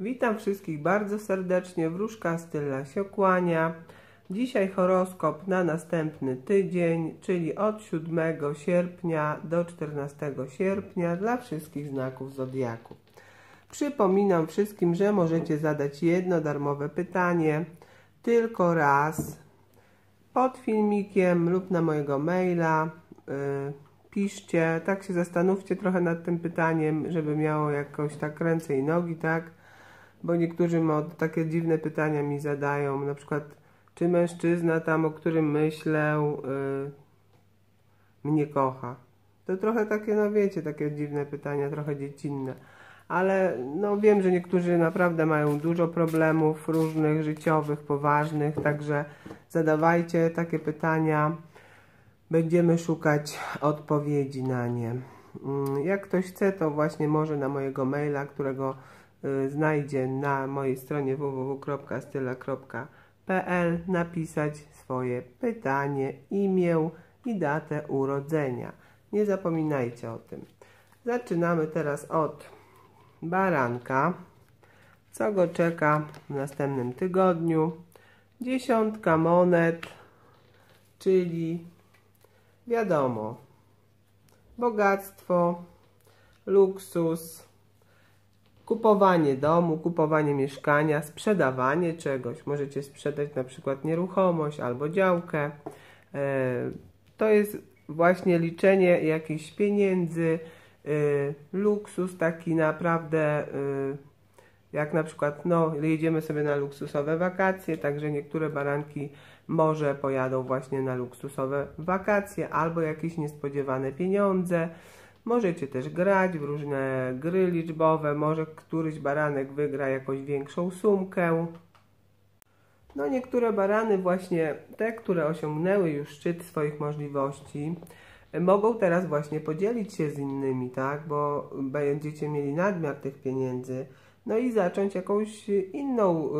Witam wszystkich bardzo serdecznie. Wróżka Styla się kłania. Dzisiaj horoskop na następny tydzień, czyli od 7 sierpnia do 14 sierpnia dla wszystkich znaków Zodiaku. Przypominam wszystkim, że możecie zadać jedno darmowe pytanie tylko raz pod filmikiem lub na mojego maila. Yy, piszcie, tak się zastanówcie trochę nad tym pytaniem, żeby miało jakoś tak ręce i nogi, tak? Bo niektórzy takie dziwne pytania mi zadają, na przykład czy mężczyzna tam, o którym myślę, yy, mnie kocha. To trochę takie, no wiecie, takie dziwne pytania, trochę dziecinne. Ale no wiem, że niektórzy naprawdę mają dużo problemów różnych, życiowych, poważnych, także zadawajcie takie pytania. Będziemy szukać odpowiedzi na nie. Mm, jak ktoś chce, to właśnie może na mojego maila, którego znajdzie na mojej stronie www.styla.pl napisać swoje pytanie, imię i datę urodzenia. Nie zapominajcie o tym. Zaczynamy teraz od baranka. Co go czeka w następnym tygodniu? Dziesiątka monet, czyli wiadomo, bogactwo, luksus, kupowanie domu, kupowanie mieszkania, sprzedawanie czegoś. Możecie sprzedać na przykład nieruchomość albo działkę. E, to jest właśnie liczenie jakichś pieniędzy, y, luksus taki naprawdę, y, jak na przykład, no, jedziemy sobie na luksusowe wakacje, także niektóre baranki może pojadą właśnie na luksusowe wakacje albo jakieś niespodziewane pieniądze. Możecie też grać w różne gry liczbowe, może któryś baranek wygra jakąś większą sumkę. No niektóre barany właśnie, te, które osiągnęły już szczyt swoich możliwości, mogą teraz właśnie podzielić się z innymi, tak, bo będziecie mieli nadmiar tych pieniędzy, no i zacząć jakąś inną y,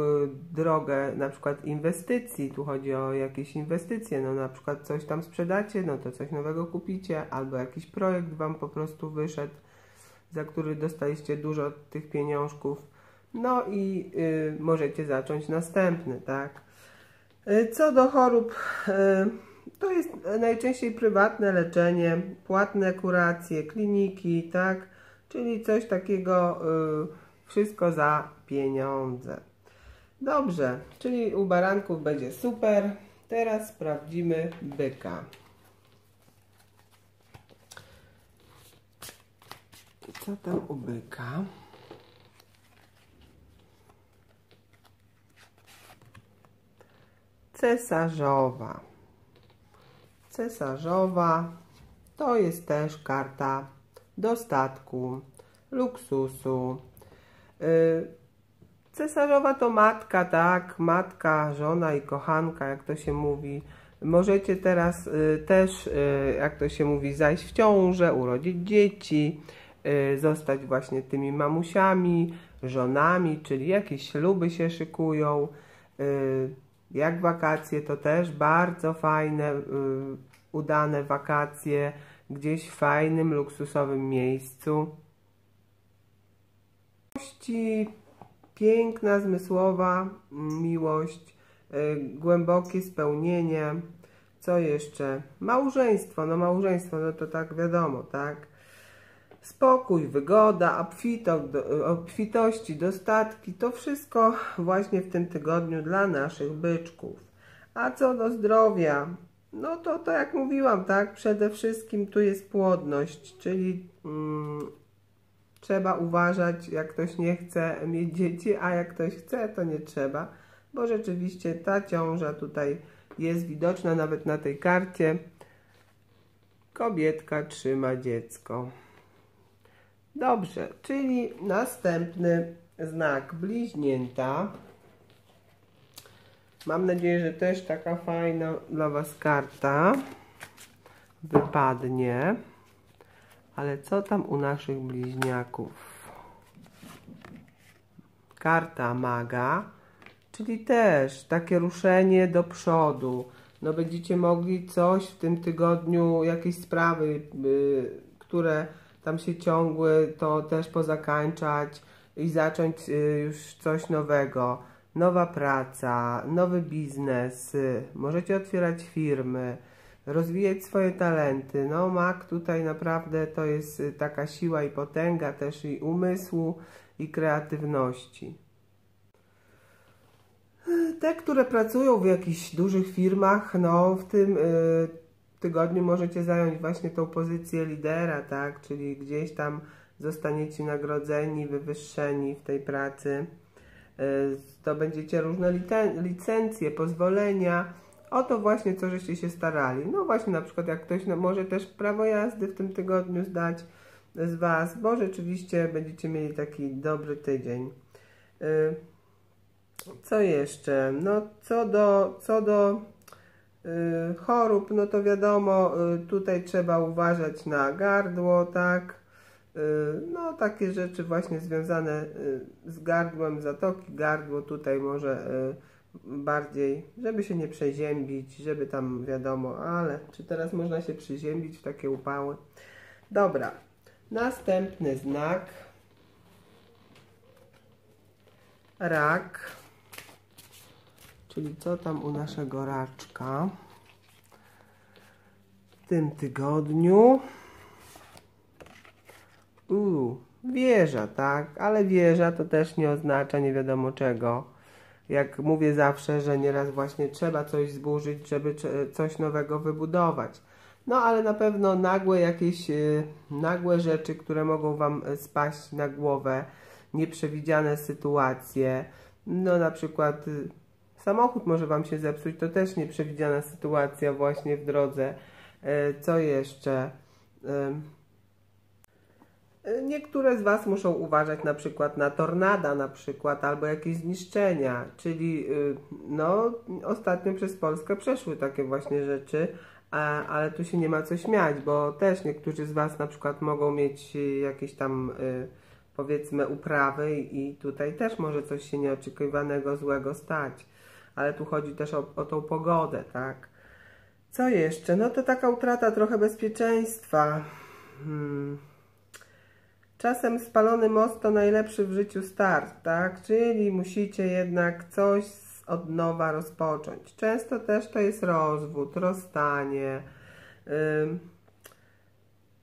drogę, na przykład inwestycji, tu chodzi o jakieś inwestycje, no na przykład coś tam sprzedacie, no to coś nowego kupicie, albo jakiś projekt Wam po prostu wyszedł, za który dostaliście dużo tych pieniążków, no i y, możecie zacząć następny, tak. Y, co do chorób, y, to jest najczęściej prywatne leczenie, płatne kuracje, kliniki, tak? Czyli coś takiego, y, wszystko za pieniądze. Dobrze, czyli u baranków będzie super. Teraz sprawdzimy byka. Co tam u byka? Cesarzowa. Cesarzowa to jest też karta dostatku, luksusu. Y, cesarzowa to matka, tak, matka, żona i kochanka, jak to się mówi. Możecie teraz y, też, y, jak to się mówi, zajść w ciążę, urodzić dzieci, zostać właśnie tymi mamusiami, żonami, czyli jakieś śluby się szykują. Jak wakacje, to też bardzo fajne, udane wakacje gdzieś w fajnym, luksusowym miejscu. Piękna, zmysłowa miłość, y, głębokie spełnienie. Co jeszcze? Małżeństwo. No małżeństwo, no to tak wiadomo, tak? Spokój, wygoda, obfito, obfitości, dostatki, to wszystko właśnie w tym tygodniu dla naszych byczków. A co do zdrowia, no to, to jak mówiłam, tak, przede wszystkim tu jest płodność, czyli mm, trzeba uważać, jak ktoś nie chce mieć dzieci, a jak ktoś chce, to nie trzeba, bo rzeczywiście ta ciąża tutaj jest widoczna nawet na tej karcie. Kobietka trzyma dziecko. Dobrze, czyli następny znak bliźnięta. Mam nadzieję, że też taka fajna dla Was karta wypadnie. Ale co tam u naszych bliźniaków? Karta maga, czyli też takie ruszenie do przodu. No będziecie mogli coś w tym tygodniu, jakieś sprawy, yy, które tam się ciągły, to też pozakańczać. i zacząć y, już coś nowego. Nowa praca, nowy biznes, y, możecie otwierać firmy, rozwijać swoje talenty. No, mak tutaj naprawdę to jest y, taka siła i potęga też i umysłu, i kreatywności. Te, które pracują w jakichś dużych firmach, no w tym y, tygodniu możecie zająć właśnie tą pozycję lidera, tak? Czyli gdzieś tam zostaniecie nagrodzeni, wywyższeni w tej pracy. Y, to będziecie różne licencje, pozwolenia. O to właśnie, co żeście się starali. No właśnie, na przykład jak ktoś no, może też prawo jazdy w tym tygodniu zdać z Was, bo rzeczywiście będziecie mieli taki dobry tydzień. Y, co jeszcze? No, co do, co do y, chorób, no to wiadomo, y, tutaj trzeba uważać na gardło, tak? No, takie rzeczy właśnie związane z gardłem, zatoki gardło tutaj może bardziej, żeby się nie przeziębić, żeby tam wiadomo, ale czy teraz można się przeziębić w takie upały? Dobra, następny znak. Rak. Czyli co tam u naszego raczka w tym tygodniu? Uuu, wieża, tak? Ale wieża to też nie oznacza nie wiadomo czego. Jak mówię zawsze, że nieraz właśnie trzeba coś zburzyć, żeby coś nowego wybudować. No ale na pewno nagłe jakieś yy, nagłe rzeczy, które mogą Wam spaść na głowę, nieprzewidziane sytuacje, no na przykład yy, Samochód może Wam się zepsuć, to też nieprzewidziana sytuacja właśnie w drodze. Co jeszcze? Niektóre z Was muszą uważać na przykład na tornada na przykład, albo jakieś zniszczenia, czyli y, no ostatnio przez Polskę przeszły takie właśnie rzeczy, ale tu się nie ma co śmiać, bo też niektórzy z Was na przykład mogą mieć jakieś tam y, powiedzmy uprawy i tutaj też może coś się nieoczekiwanego złego stać ale tu chodzi też o, o tą pogodę, tak? Co jeszcze? No to taka utrata trochę bezpieczeństwa. Hmm. Czasem spalony most to najlepszy w życiu start, tak? Czyli musicie jednak coś od nowa rozpocząć. Często też to jest rozwód, rozstanie.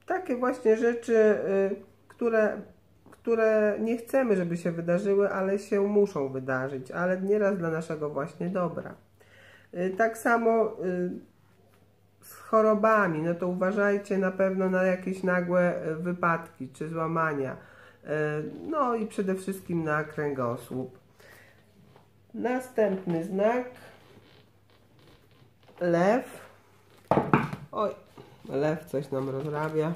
Takie właśnie rzeczy, yy, które które nie chcemy, żeby się wydarzyły, ale się muszą wydarzyć, ale nieraz dla naszego właśnie dobra. Y, tak samo y, z chorobami, no to uważajcie na pewno na jakieś nagłe y, wypadki czy złamania. No i przede wszystkim na kręgosłup. Następny znak. Lew. Oj, lew coś nam rozrabia.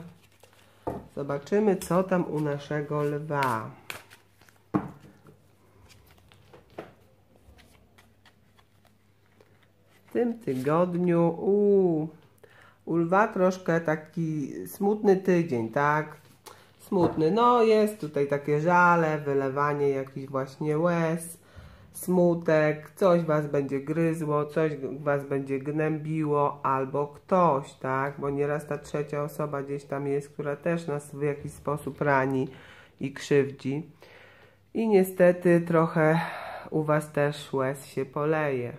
Zobaczymy, co tam u naszego lwa. W tym tygodniu u, u lwa troszkę taki smutny tydzień, tak? Smutny. No jest tutaj takie żale, wylewanie jakichś właśnie łez smutek, coś was będzie gryzło, coś was będzie gnębiło, albo ktoś, tak? Bo nieraz ta trzecia osoba gdzieś tam jest, która też nas w jakiś sposób rani i krzywdzi. I niestety trochę u was też łez się poleje.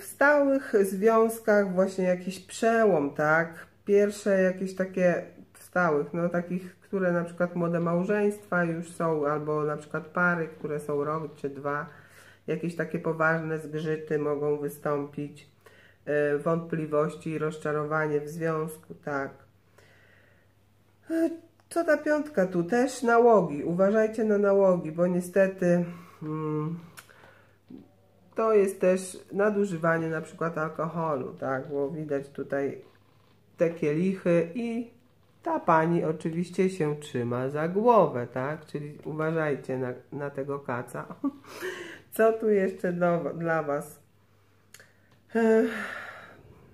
W stałych związkach właśnie jakiś przełom, tak? Pierwsze jakieś takie stałych, no takich które na przykład młode małżeństwa już są, albo na przykład pary, które są rok czy dwa, jakieś takie poważne zgrzyty mogą wystąpić, e, wątpliwości i rozczarowanie w związku, tak. Co ta piątka tu? Też nałogi. Uważajcie na nałogi, bo niestety hmm, to jest też nadużywanie na przykład alkoholu, tak, bo widać tutaj te kielichy i ta pani oczywiście się trzyma za głowę, tak? Czyli uważajcie na, na tego kaca. Co tu jeszcze do, dla Was?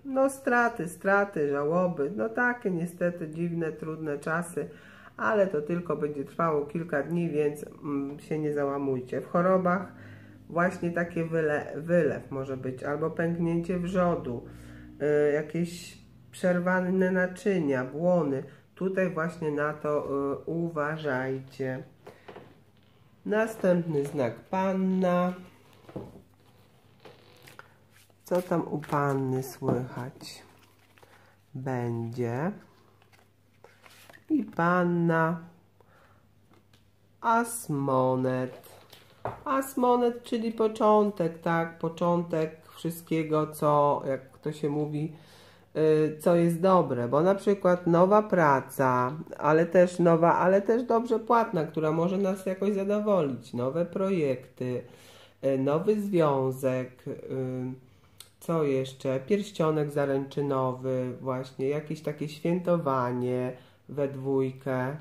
No straty, straty, żałoby. No takie niestety dziwne, trudne czasy, ale to tylko będzie trwało kilka dni, więc mm, się nie załamujcie. W chorobach właśnie takie wyle, wylew może być, albo pęknięcie wrzodu, y, jakieś przerwane naczynia, błony. Tutaj właśnie na to y, uważajcie. Następny znak panna. Co tam u panny słychać? Będzie. I panna. Asmonet. Asmonet, czyli początek, tak? Początek wszystkiego, co, jak to się mówi, yy, co jest dobre, bo na przykład nowa praca, ale też nowa, ale też dobrze płatna, która może nas jakoś zadowolić, nowe projekty, yy, nowy związek, yy, co jeszcze? Pierścionek zaręczynowy, właśnie jakieś takie świętowanie we dwójkę.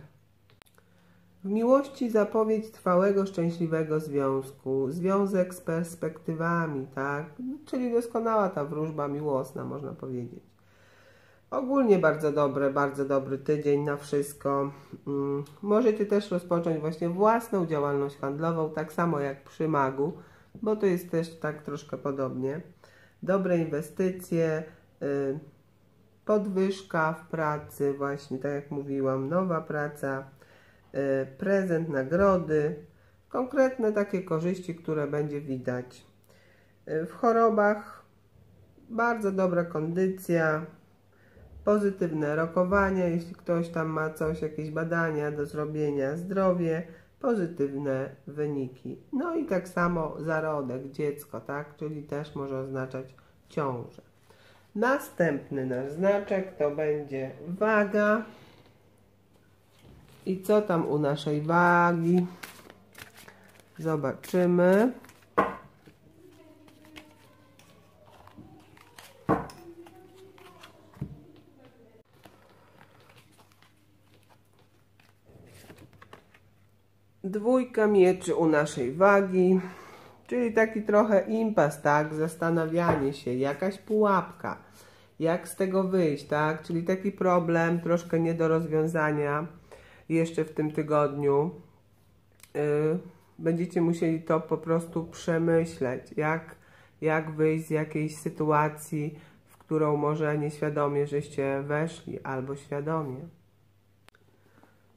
W miłości zapowiedź trwałego, szczęśliwego związku, związek z perspektywami, tak? Czyli doskonała ta wróżba miłosna, można powiedzieć. Ogólnie bardzo dobre, bardzo dobry tydzień na wszystko. Mm, możecie też rozpocząć właśnie własną działalność handlową, tak samo jak przy magu, bo to jest też tak troszkę podobnie dobre inwestycje, y, podwyżka w pracy, właśnie tak jak mówiłam, nowa praca, prezent, nagrody, konkretne takie korzyści, które będzie widać. Y, w chorobach bardzo dobra kondycja, pozytywne rokowania, jeśli ktoś tam ma coś, jakieś badania do zrobienia, zdrowie, pozytywne wyniki. No i tak samo zarodek, dziecko, tak? Czyli też może oznaczać ciążę. Następny nasz znaczek to będzie waga. I co tam u naszej wagi? Zobaczymy. Dwójka mieczy u naszej wagi, czyli taki trochę impas, tak? Zastanawianie się, jakaś pułapka, jak z tego wyjść, tak? Czyli taki problem troszkę nie do rozwiązania jeszcze w tym tygodniu. Yy, będziecie musieli to po prostu przemyśleć, jak, jak wyjść z jakiejś sytuacji, w którą może nieświadomie żeście weszli, albo świadomie.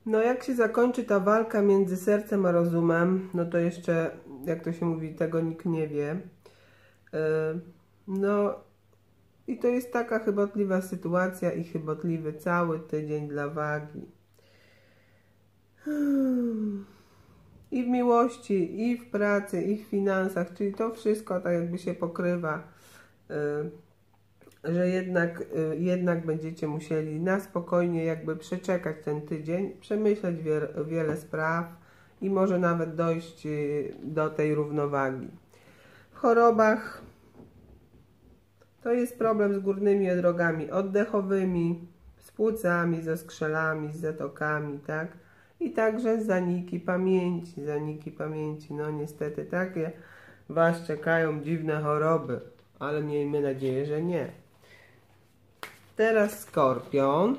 No jak się zakończy ta walka między sercem a rozumem, no to jeszcze, jak to się mówi, tego nikt nie wie. E, no i to jest taka chybotliwa sytuacja i chybotliwy cały tydzień dla wagi. I w miłości, i w pracy, i w finansach, czyli to wszystko tak jakby się pokrywa. E, że jednak, y, jednak będziecie musieli na spokojnie jakby przeczekać ten tydzień, przemyśleć wie, wiele spraw i może nawet dojść y, do tej równowagi. W chorobach to jest problem z górnymi drogami oddechowymi, z płucami, ze skrzelami, z zatokami, tak? I także zaniki pamięci, zaniki pamięci. No niestety takie Was czekają dziwne choroby, ale miejmy nadzieję, że nie. Teraz skorpion.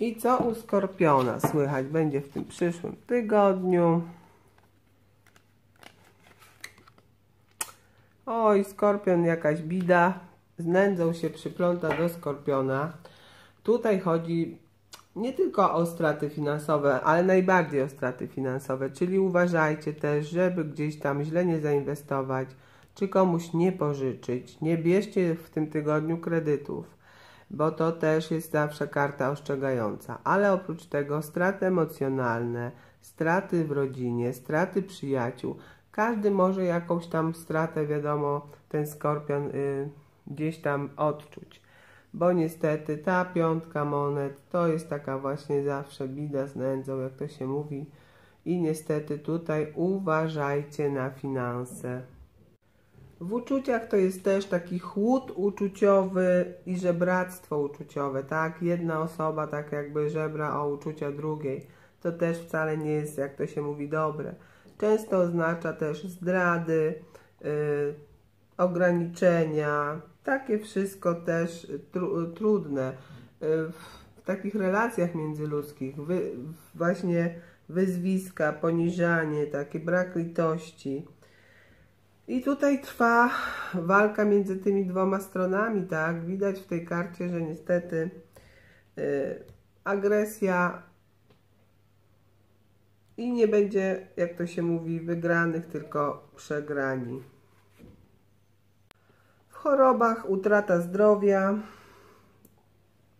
I co u skorpiona słychać będzie w tym przyszłym tygodniu? Oj, skorpion jakaś bida. Z nędzą się przypląta do skorpiona. Tutaj chodzi nie tylko o straty finansowe, ale najbardziej o straty finansowe, czyli uważajcie też, żeby gdzieś tam źle nie zainwestować, czy komuś nie pożyczyć. Nie bierzcie w tym tygodniu kredytów, bo to też jest zawsze karta ostrzegająca. Ale oprócz tego straty emocjonalne, straty w rodzinie, straty przyjaciół. Każdy może jakąś tam stratę, wiadomo, ten skorpion y, gdzieś tam odczuć. Bo niestety ta piątka monet to jest taka właśnie zawsze bida z nędzą, jak to się mówi. I niestety tutaj uważajcie na finanse. W uczuciach to jest też taki chłód uczuciowy i żebractwo uczuciowe, tak? Jedna osoba tak jakby żebra o uczucia drugiej. To też wcale nie jest, jak to się mówi, dobre. Często oznacza też zdrady, yy, ograniczenia, takie wszystko też tru, trudne. Yy, w takich relacjach międzyludzkich, wy, właśnie wyzwiska, poniżanie, taki brak litości i tutaj trwa walka między tymi dwoma stronami, tak? Widać w tej karcie, że niestety agresja i nie będzie, jak to się mówi, wygranych, tylko przegrani. Chorobach utrata zdrowia,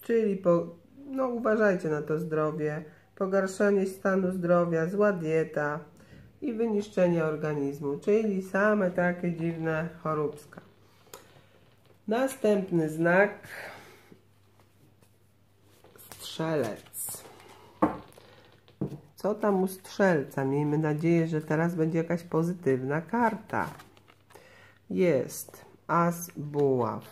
czyli po, no uważajcie na to zdrowie, pogarszanie stanu zdrowia, zła dieta i wyniszczenie organizmu, czyli same takie dziwne choróbska. Następny znak strzelec. Co tam u strzelca? Miejmy nadzieję, że teraz będzie jakaś pozytywna karta. Jest as buław.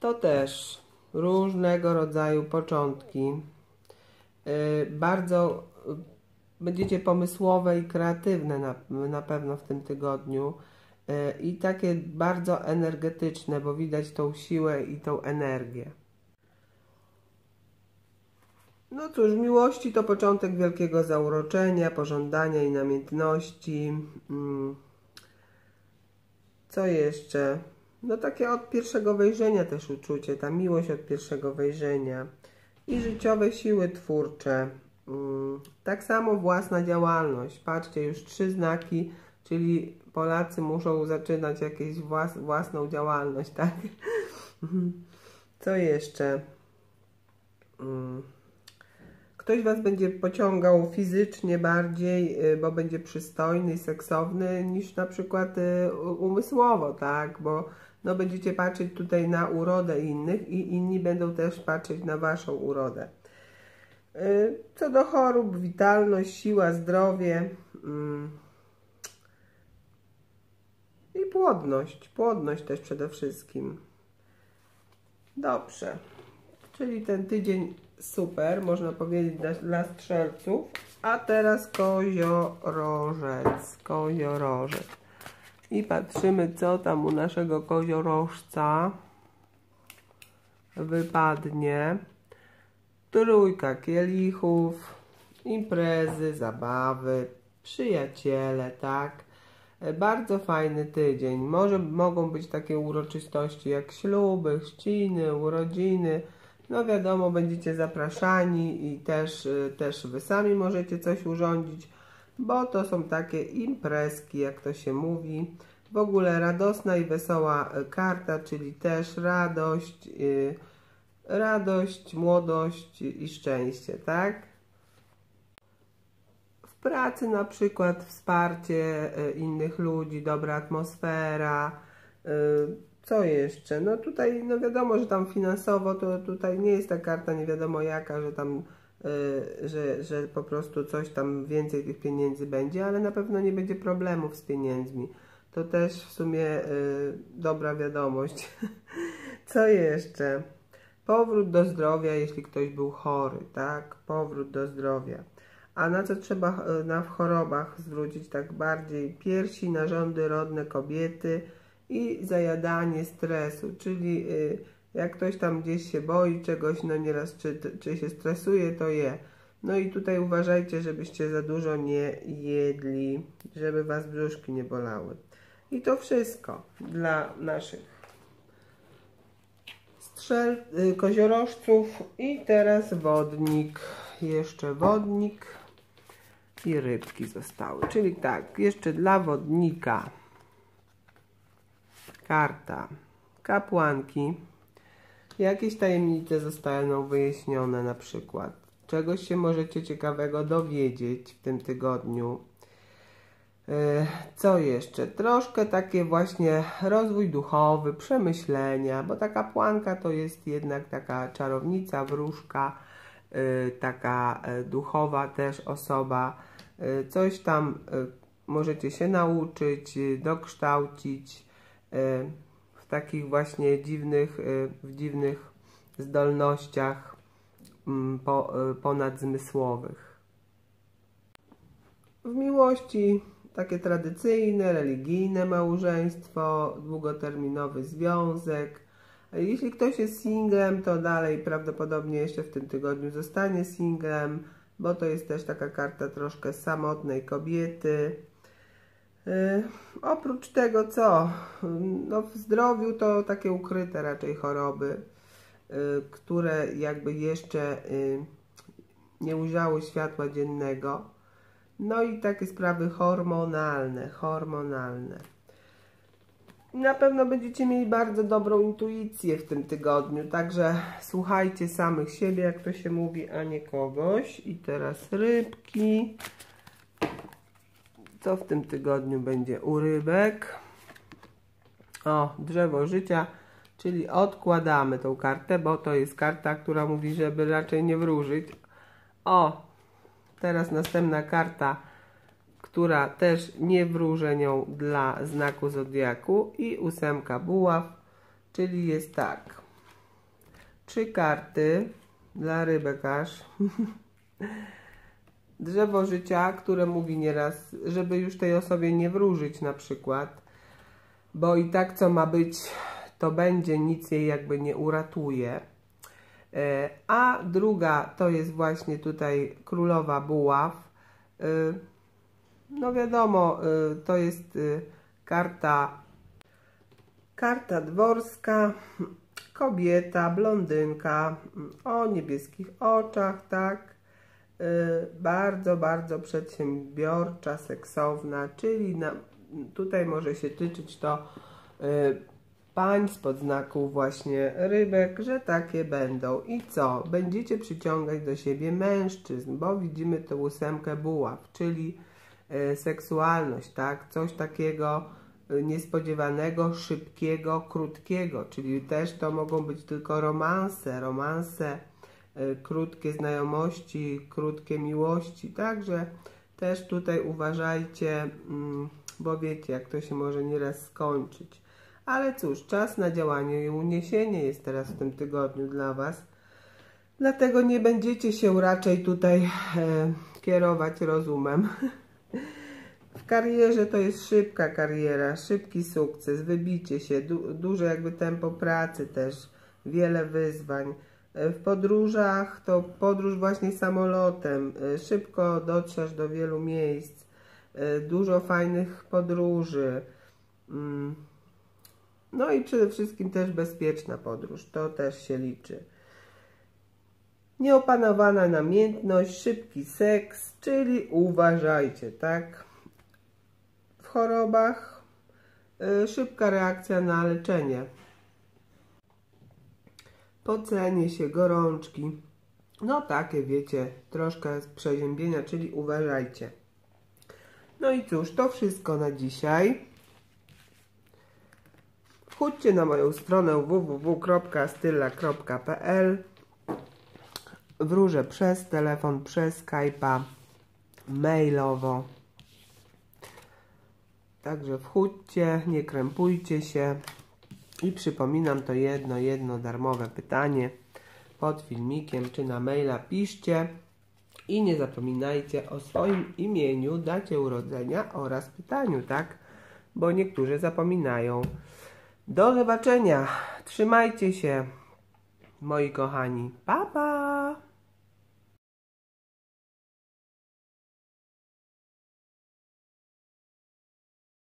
To też różnego rodzaju początki. Yy, bardzo będziecie pomysłowe i kreatywne na, na pewno w tym tygodniu. Yy, I takie bardzo energetyczne, bo widać tą siłę i tą energię. No cóż, miłości to początek wielkiego zauroczenia, pożądania i namiętności. Mm. Co jeszcze? No takie od pierwszego wejrzenia też uczucie, ta miłość od pierwszego wejrzenia. I życiowe siły twórcze. Mm. Tak samo własna działalność. Patrzcie, już trzy znaki, czyli Polacy muszą zaczynać jakąś włas własną działalność, tak? Co jeszcze? Ktoś Was będzie pociągał fizycznie bardziej, y, bo będzie przystojny i seksowny niż na przykład y, umysłowo, tak? Bo no, będziecie patrzeć tutaj na urodę innych i inni będą też patrzeć na Waszą urodę. Y, co do chorób, witalność, siła, zdrowie mm, i płodność. Płodność też przede wszystkim. Dobrze. Czyli ten tydzień super, można powiedzieć, dla, dla strzelców. A teraz koziorożec, koziorożec. I patrzymy, co tam u naszego koziorożca wypadnie. Trójka kielichów, imprezy, zabawy, przyjaciele, tak? Bardzo fajny tydzień. Może mogą być takie uroczystości jak śluby, chrzciny, urodziny, no wiadomo, będziecie zapraszani i też, y, też wy sami możecie coś urządzić, bo to są takie imprezki, jak to się mówi. W ogóle radosna i wesoła y, karta, czyli też radość, yy, radość, młodość i szczęście, tak? W pracy na przykład wsparcie y, innych ludzi, dobra atmosfera, co jeszcze? No tutaj, no wiadomo, że tam finansowo to tutaj nie jest ta karta nie wiadomo jaka, że tam, yy, że, że po prostu coś tam więcej tych pieniędzy będzie, ale na pewno nie będzie problemów z pieniędzmi. To też w sumie yy, dobra wiadomość. Co jeszcze? Powrót do zdrowia, jeśli ktoś był chory, tak? Powrót do zdrowia. A na co trzeba y, na w chorobach zwrócić tak bardziej? Piersi, narządy rodne kobiety, i zajadanie stresu, czyli y, jak ktoś tam gdzieś się boi czegoś, no nieraz czy, czy się stresuje, to je. No i tutaj uważajcie, żebyście za dużo nie jedli, żeby was brzuszki nie bolały. I to wszystko dla naszych strzel, y, koziorożców i teraz wodnik. Jeszcze wodnik i rybki zostały. Czyli tak, jeszcze dla wodnika Karta. Kapłanki. Jakieś tajemnice zostaną wyjaśnione na przykład. Czegoś się możecie ciekawego dowiedzieć w tym tygodniu. E, co jeszcze? Troszkę takie właśnie rozwój duchowy, przemyślenia, bo ta kapłanka to jest jednak taka czarownica, wróżka, e, taka e, duchowa też osoba. Coś tam możecie się nauczyć, dokształcić w takich właśnie dziwnych, y, w dziwnych zdolnościach mm, po, y, ponadzmysłowych. W miłości takie tradycyjne, religijne małżeństwo, długoterminowy związek. Jeśli ktoś jest singlem, to dalej prawdopodobnie jeszcze w tym tygodniu zostanie singlem, bo to jest też taka karta troszkę samotnej kobiety. Yy, oprócz tego co? No w zdrowiu to takie ukryte raczej choroby. które jakby jeszcze nie ujrzały światła dziennego. No i takie sprawy hormonalne, hormonalne. Na pewno będziecie mieli bardzo dobrą intuicję w tym tygodniu, także słuchajcie samych siebie, jak to się mówi, a nie kogoś. I teraz rybki. Co w tym tygodniu będzie u rybek? O, drzewo życia, czyli odkładamy tą kartę, bo to jest karta, która mówi, żeby raczej nie wróżyć. O, teraz następna karta która też nie wróżenią dla znaku Zodiaku i ósemka buław, czyli jest tak. Trzy karty dla rybek aż. Drzewo życia, które mówi nieraz, żeby już tej osobie nie wróżyć na przykład, bo i tak co ma być, to będzie, nic jej jakby nie uratuje. E, a druga to jest właśnie tutaj królowa buław. E, no wiadomo, y, to jest karta, karta dworska, kobieta, blondynka o niebieskich oczach, tak? Y, bardzo, bardzo przedsiębiorcza, seksowna, czyli na, tutaj może się tyczyć to pań spod znaku właśnie rybek, że takie będą. I co? Będziecie przyciągać do siebie mężczyzn, bo widzimy tę ósemkę buław, czyli E, seksualność, tak? Coś takiego niespodziewanego, szybkiego, krótkiego, czyli też to mogą być tylko romanse, romanse, krótkie znajomości, krótkie miłości, także też tutaj uważajcie, mm, bo wiecie, jak to się może nieraz skończyć. Ale cóż, czas na działanie i uniesienie jest teraz w tym tygodniu dla Was. Dlatego nie będziecie się raczej tutaj e, kierować rozumem. W karierze to jest szybka kariera, szybki sukces, wybicie się, du duże jakby tempo pracy też, wiele wyzwań. W podróżach to podróż właśnie samolotem, szybko dotrzesz do wielu miejsc, dużo fajnych podróży. Mm. No i przede wszystkim też bezpieczna podróż, to też się liczy. Nieopanowana namiętność, szybki seks, czyli uważajcie, tak? W chorobach szybka reakcja na leczenie. Pocenie się, gorączki. No takie, wiecie, troszkę przeziębienia, czyli uważajcie. No i cóż, to wszystko na dzisiaj. Wchódźcie na moją stronę www.styla.pl wróżę przez telefon, przez Skype'a, mailowo. Także wchódźcie, nie krępujcie się. I przypominam to jedno, jedno darmowe pytanie pod filmikiem, czy na maila piszcie. I nie zapominajcie o swoim imieniu, dacie urodzenia oraz pytaniu, tak? Bo niektórzy zapominają. Do zobaczenia. Trzymajcie się, moi kochani. Pa, pa!